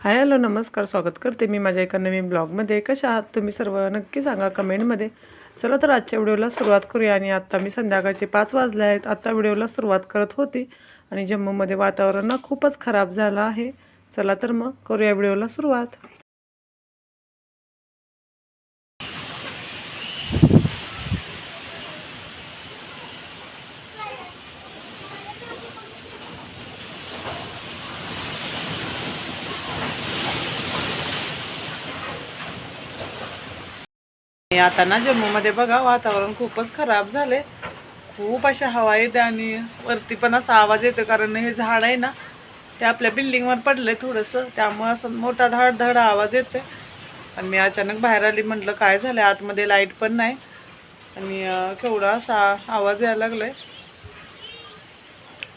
Hi hello नमस्कार स्वागत करते मी माझ्या एका नवीन ब्लॉगमध्ये. कशा आहात तुम्ही सर्व? नक्की सांगा कमेंटमध्ये. चला तर आजच्या व्हिडिओला सुरुवात करूया आणि आत्ता मी संध्याकाळचे पाच वाजले आहेत. आत्ता व्हिडिओला सुरुवात करत होती आणि जम्मूमध्ये वातावरण खूपच खराब झालं आहे. चला तर मग करूया व्हिडिओला सुरुवात. आता ना जम्मूमध्ये बघा वातावरण खूपच खराब झाले खूप अशा हवा येते आणि वरती पण असा आवाज येतो कारण हे झाड आहे ना ते आपल्या बिल्डिंगवर पडलंय थोडंसं. त्यामुळं असं मोठा धड धड आवाज येतोय. आणि मी अचानक बाहेर आली म्हटलं काय झालं आतमध्ये लाइट पण नाही. आणि केवढा असा आवाज यायला लागलाय.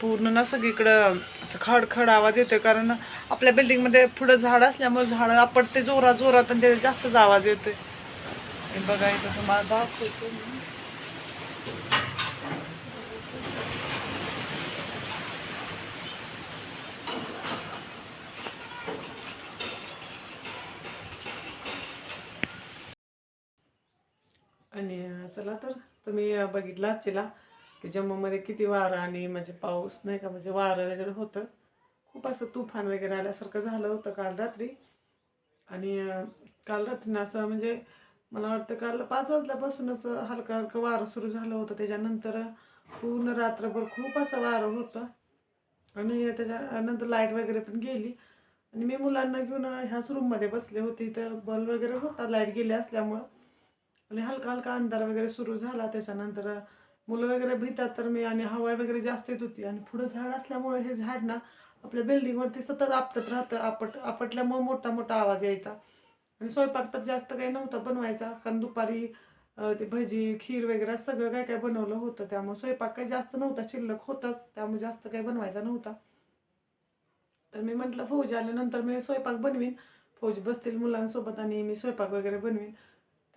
पूर्ण ना सगळीकडं असं खडखड आवाज येतोय कारण आपल्या बिल्डिंगमध्ये पुढं झाड असल्यामुळे झाडं आपटते जोरात जोरात आणि त्याचा जास्तच आवाज येतोय. हे बघा इथं तुम्हाला दाखवतो आणि चला तर तुम्ही बघितला बघितलं की जम्मूमध्ये किती वारं आणि म्हणजे पाऊस नाही का म्हणजे वारं वगैरे होतं. खूप असं तुफान वगैरे आल्यासारखं झालं होतं काल रात्री. आणि काल रात्री असं म्हणजे मला वाटतं काल पाच वाजल्यापासूनच हलका हलका वारं सुरू झालं होतं. त्याच्यानंतर पूर्ण रात्रभर खूप असं वारं होतं. आणि त्याच्यानंतर लाइट वगैरे पण गेली. आणि मी मुलांना घेऊन ह्याच रूममध्ये बसले होते. इथं बल्ब वगैरे होता लाइट गेली असल्यामुळं. आणि हलका हलका अंधार वगैरे सुरू झाला. त्याच्यानंतर मुलं वगैरे भितात तर मी आणि हवा वगैरे जास्त येत होती. आणि पुढं झाड असल्यामुळं हे झाड ना आपल्या बिल्डिंगवरती सतत आपटत राहतं. आपट आपटल्यामुळं मोठा मोठा आवाज यायचा. आणि स्वयंपाक तर जास्त काही नव्हता बनवायचा. कारण दुपारी ते भजी खीर वगैरे सगळं काय काय बनवलं होतं. त्यामुळे स्वयंपाक काही जास्त नव्हता. शिल्लक होताच. त्यामुळे जास्त काही बनवायचा नव्हता. तर मी म्हटलं फौजी आल्यानंतर मी स्वयंपाक बनवीन. फौजी बसतील मुलांसोबत आणि मी स्वयंपाक वगैरे बनवीन.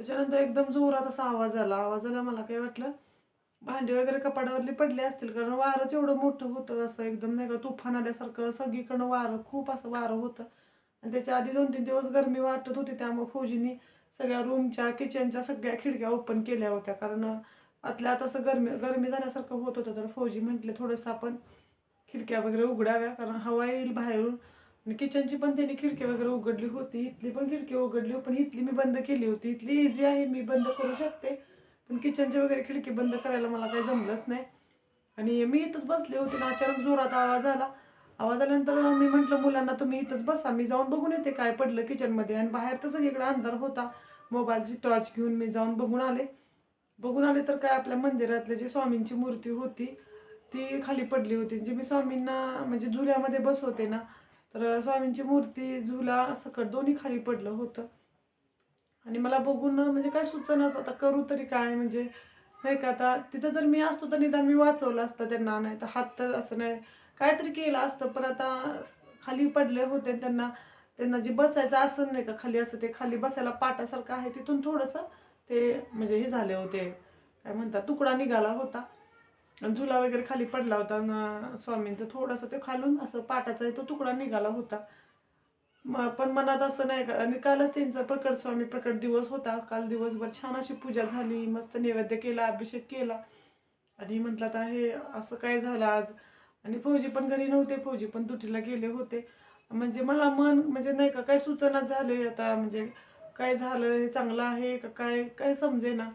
त्याच्यानंतर एकदम जोरात असा आवाज आला. आवाज आला मला काय वाटलं भांडी वगैरे कपाडावरली पडले असतील. कारण वारंच एवढं मोठं होतं असं एकदम नाही का तुफान आल्यासारखं सगळीकडं वारं खूप असं वारं होतं. आणि त्याच्या आधी दोन तीन दिवस गरमी वाटत होती त्यामुळे फौजीनी सगळ्या रूमच्या किचनच्या सगळ्या खिडक्या ओपन केल्या होत्या. कारण आतल्या आता असं गरमी गरमी झाल्यासारखं होत होतं. तर फौजी म्हटले थोडंसं आपण खिडक्या वगैरे उघडाव्या कारण हवा येईल बाहेरून. आणि किचनची पण त्यांनी खिडकी वगैरे उघडली होती. इथली पण खिडकी उघडली पण इथली मी बंद केली होती. इथली इझी आहे मी बंद करू शकते. पण किचनची वगैरे खिडकी बंद करायला मला काही जमलंच नाही. आणि मी इथंच बसले होते ना अचानक जोरात आवाज आला. आवाज आल्यानंतर मी म्हटलं मुलांना तुम्ही इथंच बसा मी जाऊन बघून येते काय पडलं किचनमध्ये आणि बाहेर तर सगळीकडे अंधार होता. मोबाईलची टॉर्च घेऊन मी जाऊन बघून आले. बघून आले तर काय आपल्या मंदिरातले जी स्वामींची मूर्ती होती ती खाली पडली होती. जी मी स्वामींना म्हणजे झुल्यामध्ये बसवते ना तर स्वामींची मूर्ती झुला सकट दोन्ही खाली पडलं होतं. आणि मला बघून म्हणजे काय सुचनाच आता करू तरी काय म्हणजे नाही का आता तिथं जर मी असतो तर निदान मी वाचवलं असतं त्यांना नाही तर हात तर असं नाही काहीतरी केलं असतं पण आता खाली पडले होते त्यांना त्यांना जे बसायचं आसन नाही का खाली असं ते खाली बसायला पाटासारखं आहे तिथून थोडंसं ते म्हणजे हे झाले होते. काय म्हणतात तुकडा निघाला होता. आणि झुला वगैरे खाली पडला होता स्वामींचं थोडंसं ते खालून असं पाटाचा तो तुकडा निघाला होता. म पण मनात असं नाही का आणि कालच त्यांचा प्रकट स्वामी प्रकट दिवस होता. काल दिवसभर छान अशी पूजा झाली मस्त नैवेद्य केला अभिषेक केला. आणि म्हटलं आता हे असं काय झालं आज? आणि फौजी पण घरी नव्हते फौजी पण दुटीला गेले होते. म्हणजे मला मन म्हणजे नाही का काय सूचना झाले आता म्हणजे काय झालं हे चांगलं आहे का काय काय समजे ना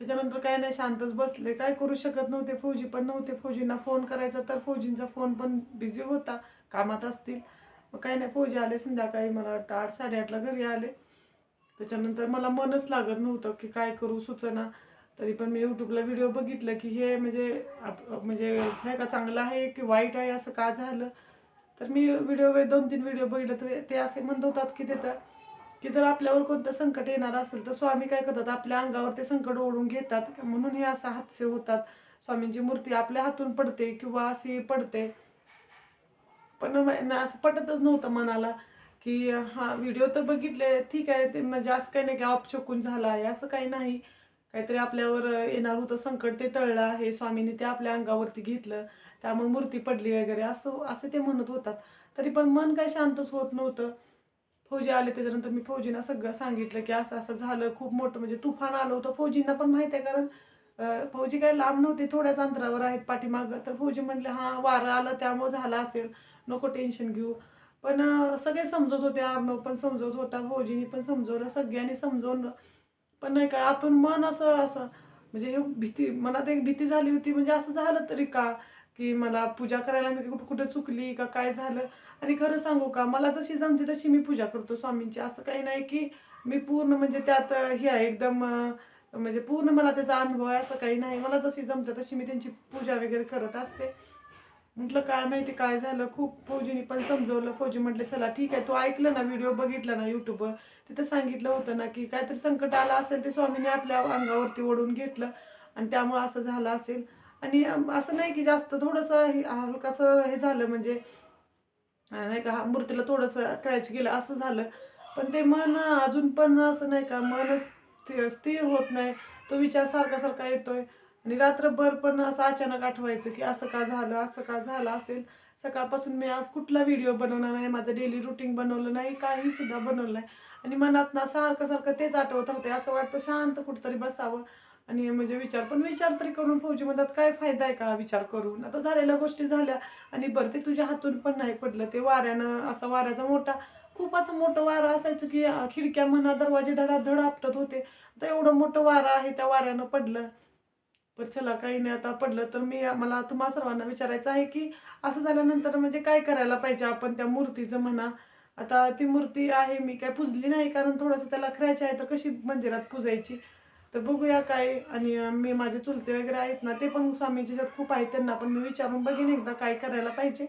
त्याच्यानंतर काय नाही शांतच बसले. काय करू शकत नव्हते फौजी पण नव्हते. फौजींना फोन करायचा तर फौजींचा फोन पण बिझी होता कामात असतील. मग काय नाही फौजी आले संध्याकाळी मला वाटतं आठ साडेआठला घरी आले. त्याच्यानंतर मला मनच लागत नव्हतं की काय करू सूचना. तरी पण मी यूट्यूबला व्हिडिओ बघितलं की हे म्हणजे आप- म्हणजे नाही का चांगलं आहे की वाईट आहे असं का झालं? तर मी व्हिडिओ दोन तीन व्हिडिओ बघितलं तर ते असे म्हणत होतात की तिथं की जर आपल्यावर कोणतं संकट येणार असेल तर स्वामी काय करतात? आपल्या अंगावर ते संकट ओढून घेतात. म्हणून हे असं हादसे होतात. स्वामींची मूर्ती आपल्या हातून पडते किंवा अशी पडते. पण असं पटतच नव्हतं मनाला की हा व्हिडिओ तर बघितले ठीक आहे. ते म्हणजे असं काही नाही की अपशकून झाला आहे असं काही नाही. काहीतरी आपल्यावर येणार होतं संकट ते तळलं आहे. स्वामींनी ते आपल्या अंगावरती घेतलं. त्यामुळे मूर्ती पडली वगैरे. असं असं ते म्हणत होतात. तरी पण मन काय शांतच होत नव्हतं. फौजी आले त्याच्यानंतर मी फौजींना सगळं सांगितलं की असं असं झालं. खूप मोठं म्हणजे तुफान आलं होतं फौजींना पण माहिती आहे कारण फौजी काय लांब नव्हते थोड्याच अंतरावर आहेत पाठीमागं. तर फौजी म्हणले हां वारं आलं त्यामुळं झालं असेल. नको टेन्शन घेऊ. पण सगळे समजत होते अर्णव पण समजत होता. फौजीनी पण समजवलं. सगळ्यांनी समजवलं. पण नाही का आतून मन असं असं. म्हणजे हे भीती मनात एक भीती झाली होती. म्हणजे असं झालं तरी का की मला पूजा करायला मी कुठं कुठं चुकली का काय झालं? आणि खरं सांगू का मला जशी जमते तशी मी पूजा करतो स्वामींची. असं काही नाही की मी पूर्ण म्हणजे त्यात हे आहे एकदम म्हणजे पूर्ण मला त्याचा अनुभव आहे असं काही नाही. मला जशी जमते तशी मी त्यांची पूजा वगैरे करत असते. म्हटलं काय माहिती काय झालं? खूप फौजीनी पण समजवलं. फौजी म्हटलं चला ठीक आहे तू ऐकलं ना व्हिडिओ बघितला ना युट्यूबवर? तिथं सांगितलं होतं ना की काहीतरी संकट आलं असेल ते स्वामीने आपल्या अंगावरती ओढून घेतलं आणि त्यामुळं असं झालं असेल. आणि असं नाही की जास्त थोडंसं हे हलकासं हे झालं म्हणजे नाही का मूर्तीला थोडंसं क्रॅच गेलं असं झालं. पण ते मन अजून पण असं नाही का मन स्थिर स्थिर होत नाही. तो विचार सारखा सारखा येतोय. आणि रात्रभर पण असं अचानक आठवायचं की असं का झालं असं का झालं असेल. सकाळपासून मी आज कुठला व्हिडिओ बनवला नाही माझं डेली रुटीन बनवलं नाही काही सुद्धा बनवलं नाही. आणि मनात ना सारखं सारखं तेच आठवत राहते असं वाटतं शांत कुठंतरी बसावं. आणि म्हणजे विचार पण विचार तरी करून फौजी म्हणतात काय फायदा आहे का विचार करून? आता झालेल्या गोष्टी झाल्या आणि बरं ते तुझ्या हातून पण नाही पडलं. ते वाऱ्यानं असा वाऱ्याचा मोठा खूप असं मोठं वारं असायचं की खिडक्या म्हणा दरवाजे धडाधड आपटत होते. आता एवढं मोठं वारं आहे त्या वाऱ्यानं पडलं. पण चला काही नाही आता पडलं तर मी मला तुम्हा सर्वांना विचारायचं आहे की असं झाल्यानंतर म्हणजे काय करायला पाहिजे आपण त्या मूर्तीचं म्हणा? आता ती मूर्ती आहे मी काय पुजली नाही कारण थोडंसं त्याला खऱ्याची आहे तर कशी मंदिरात पुजायची? तर बघूया काय आणि मी माझे चुलते वगैरे आहेत ना ते पण स्वामीचे ज्यात खूप आहेत त्यांना पण मी विचारून बघीन एकदा काय करायला पाहिजे.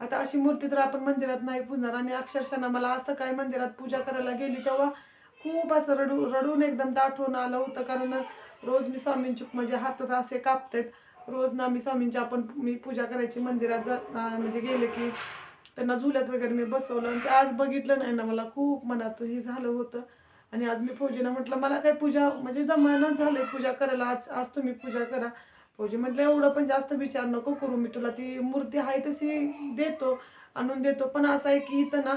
आता अशी मूर्ती तर आपण मंदिरात नाही पुजणार आणि अक्षरशः मला असं काय मंदिरात पूजा करायला गेली तेव्हा खूप असं रडू रडून एकदम दाठवून आलं होतं कारण रोज मी स्वामींची म्हणजे हातात असे कापतात. रोज ना मी स्वामींची आपण मी पूजा करायची मंदिरात जा म्हणजे गेले की त्यांना झुल्यात वगैरे मी बसवलं. आणि ते आज बघितलं नाही ना मला खूप मनात हे झालं होतं. आणि आज मी फौजीनं म्हटलं मला काय पूजा म्हणजे जमानच झालं पूजा करायला आज आज तुम्ही पूजा करा. फौजी म्हटलं एवढं पण जास्त विचार नको करू मी तुला ती मूर्ती आहे तशी देतो आणून देतो. पण असं आहे की इथं ना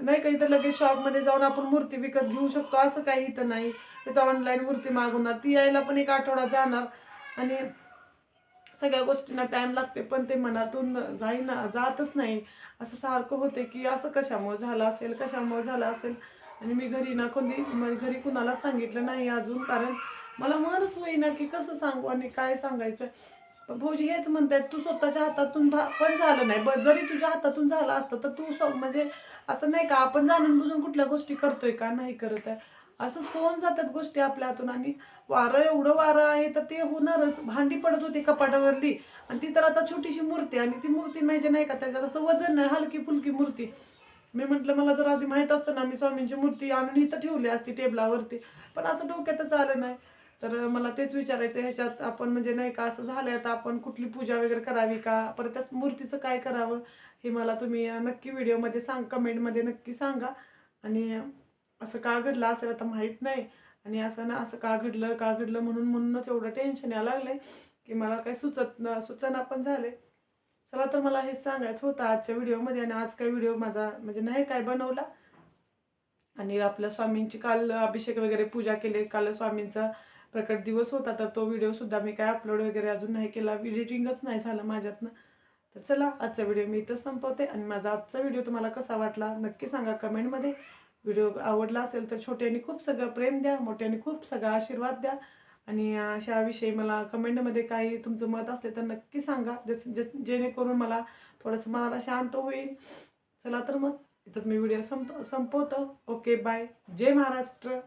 नाही का इथं लगेच शॉपमध्ये जाऊन आपण मूर्ती विकत घेऊ शकतो. असं काही इथं नाही. तिथं ऑनलाईन मूर्ती मागवणार. ती यायला पण एक आठवडा जाणार. आणि सगळ्या गोष्टींना टाईम लागते. पण ते मनातून जाईना जातच नाही. असं सारखं होते की असं कशामुळे झालं असेल कशामुळे झालं असेल? आणि मी घरी ना कोणी घरी कुणाला सांगितलं नाही अजून. कारण मला मनच होईना की कसं सांगू आणि काय सांगायचं? भाऊजी हेच म्हणतात तू स्वतःच्या हातातून पण झालं नाही. ब जरी तुझ्या हातातून झालं असतं तर तू स्व म्हणजे असं नाही का आपण जाणून बुजून कुठल्या गोष्टी करतोय का नाही करत आहे. असंच होऊन जातात गोष्टी आपल्या हातून आणि वारं एवढं वारं आहे तर ते होणारच. भांडी पडत होती कपाटावरली आणि ती तर आता छोटीशी मूर्ती आणि ती मूर्ती म्हणजे नाही का त्याच्यात असं वजन नाही हलकी फुलकी मूर्ती. मी म्हटलं मला जर आधी माहीत असतं ना मी स्वामींची मूर्ती आणून इथं ठेवली असती टेबलावरती. पण असं डोक्यातच आलं नाही. तर मला तेच विचारायचं ह्याच्यात आपण म्हणजे नाही का असं झालंय आता आपण कुठली पूजा वगैरे करावी का? परत त्याच मूर्तीचं काय करावं? हे मला तुम्ही नक्की व्हिडिओमध्ये सांग कमेंटमध्ये नक्की सांगा. आणि असं का घडलं असेल आता माहीत नाही. आणि असं ना असं का घडलं का घडलं म्हणून म्हणूनच एवढं टेन्शन यायला लागलंय की मला काही सुचत सुचना पण झाले. चला तर मला हेच सांगायचं होतं आजच्या व्हिडिओमध्ये आणि आज काय व्हिडिओ माझा म्हणजे नाही काय बनवला. आणि आपल्या स्वामींची काल अभिषेक वगैरे पूजा केली काल स्वामींचा प्रकट दिवस होता तर तो व्हिडिओसुद्धा मी काय अपलोड वगैरे अजून नाही केला एडिटिंगच नाही झालं माझ्यातनं. तर चला आजचा व्हिडिओ मी इथंच संपवते आणि माझा आजचा व्हिडिओ तुम्हाला कसा वाटला नक्की सांगा कमेंटमध्ये. व्हिडिओ आवडला असेल तर छोट्यांनी खूप सगळं प्रेम द्या मोठ्याने खूप सगळा आशीर्वाद द्या. आणि अशाविषयी मला कमेंटमध्ये काही तुमचं मत असले तर नक्की सांगा जस जे जेणेकरून मला थोडंसं मनाला शांत होईल. चला तर मग इथंच मी व्हिडिओ संपतो संपवतो. ओके बाय जय महाराष्ट्र.